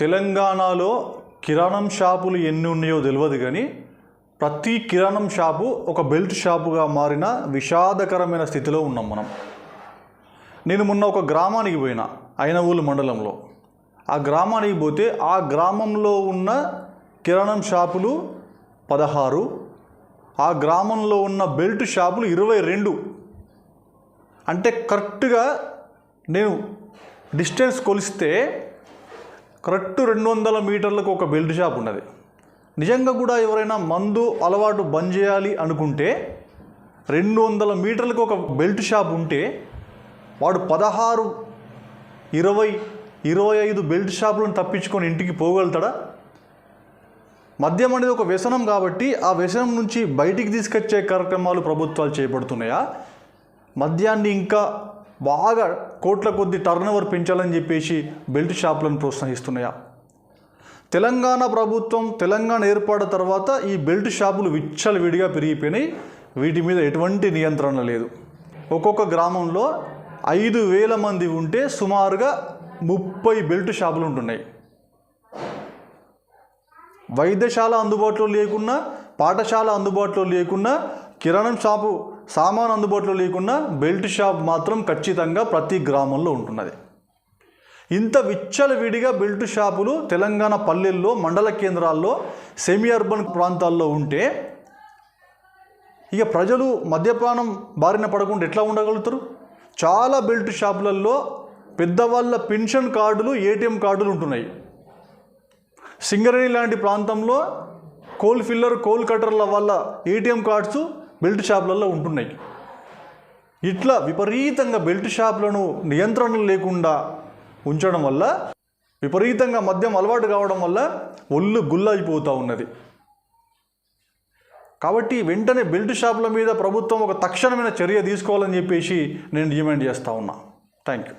తెలంగాణలో కిరాణం షాపులు ఎన్ని ఉన్నాయో తెలియదు కానీ ప్రతి కిరాణం షాపు ఒక బెల్ట్ షాపుగా మారిన విషాదకరమైన స్థితిలో ఉన్నాం మనం. నేను మొన్న ఒక గ్రామానికి పోయిన అయినవూలు మండలంలో. ఆ గ్రామానికి పోతే ఆ గ్రామంలో ఉన్న కిరాణం షాపులు పదహారు ఆ గ్రామంలో ఉన్న బెల్ట్ షాపులు ఇరవై రెండు. అంటే కరెక్ట్గా నేను డిస్టెన్స్ కొలిస్తే కరెక్ట్ రెండు వందల మీటర్లకు ఒక బెల్ట్ షాప్ ఉన్నది. నిజంగా కూడా ఎవరైనా మందు అలవాటు బంద్ చేయాలి అనుకుంటే రెండు వందల మీటర్లకు ఒక బెల్ట్ షాప్ ఉంటే వాడు పదహారు ఇరవై ఇరవై ఐదు బెల్ట్ షాపులను తప్పించుకొని ఇంటికి పోగలుగుతాడా? మద్యం అనేది ఒక వ్యసనం కాబట్టి ఆ వ్యసనం నుంచి బయటికి తీసుకొచ్చే కార్యక్రమాలు ప్రభుత్వాలు చేపడుతున్నాయా? మద్యాన్ని ఇంకా బాగా కోట్ల కొద్ది టర్న్ ఓవర్ పెంచాలని చెప్పేసి బెల్ట్ షాపులను ప్రోత్సహిస్తున్నాయా? తెలంగాణ ప్రభుత్వం తెలంగాణ ఏర్పడిన తర్వాత ఈ బెల్ట్ షాపులు విచ్చలవిడిగా పెరిగిపోయినాయి. వీటి మీద ఎటువంటి నియంత్రణ లేదు. ఒక్కొక్క గ్రామంలో ఐదు వేల మంది ఉంటే సుమారుగా ముప్పై బెల్ట్ షాపులు ఉంటున్నాయి. వైద్యశాల అందుబాటులో లేకున్నా పాఠశాల అందుబాటులో లేకున్నా కిరాణం షాపు సామాన్ అందుబాటులో లేకున్నా బెల్ట్ షాప్ మాత్రం ఖచ్చితంగా ప్రతి గ్రామంలో ఉంటున్నది. ఇంత విచ్చలవిడిగా బెల్ట్ షాపులు తెలంగాణ పల్లెల్లో మండల కేంద్రాల్లో సెమీ అర్బన్ ప్రాంతాల్లో ఉంటే ఇక ప్రజలు మద్యపానం బారిన పడకుండా ఎట్లా ఉండగలుగుతారు? చాలా బెల్ట్ షాపులలో పెద్దవాళ్ళ పెన్షన్ కార్డులు ఏటీఎం కార్డులు ఉంటున్నాయి. సింగరేణి లాంటి ప్రాంతంలో కోల్ ఫిల్లర్ కోల్ కట్టర్ల వల్ల ఏటీఎం కార్డ్స్ బెల్ట్ షాపులలో ఉంటున్నాయి. ఇట్లా విపరీతంగా బెల్ట్ షాపులను నియంత్రణ లేకుండా ఉంచడం వల్ల విపరీతంగా మద్యం అలవాటు కావడం వల్ల ఒళ్ళు గుల్లైపోతూ ఉన్నది. కాబట్టి వెంటనే బెల్ట్ షాపుల మీద ప్రభుత్వం ఒక తక్షణమైన చర్య తీసుకోవాలని చెప్పేసి నేను డిమాండ్ చేస్తూ ఉన్నా. Thank you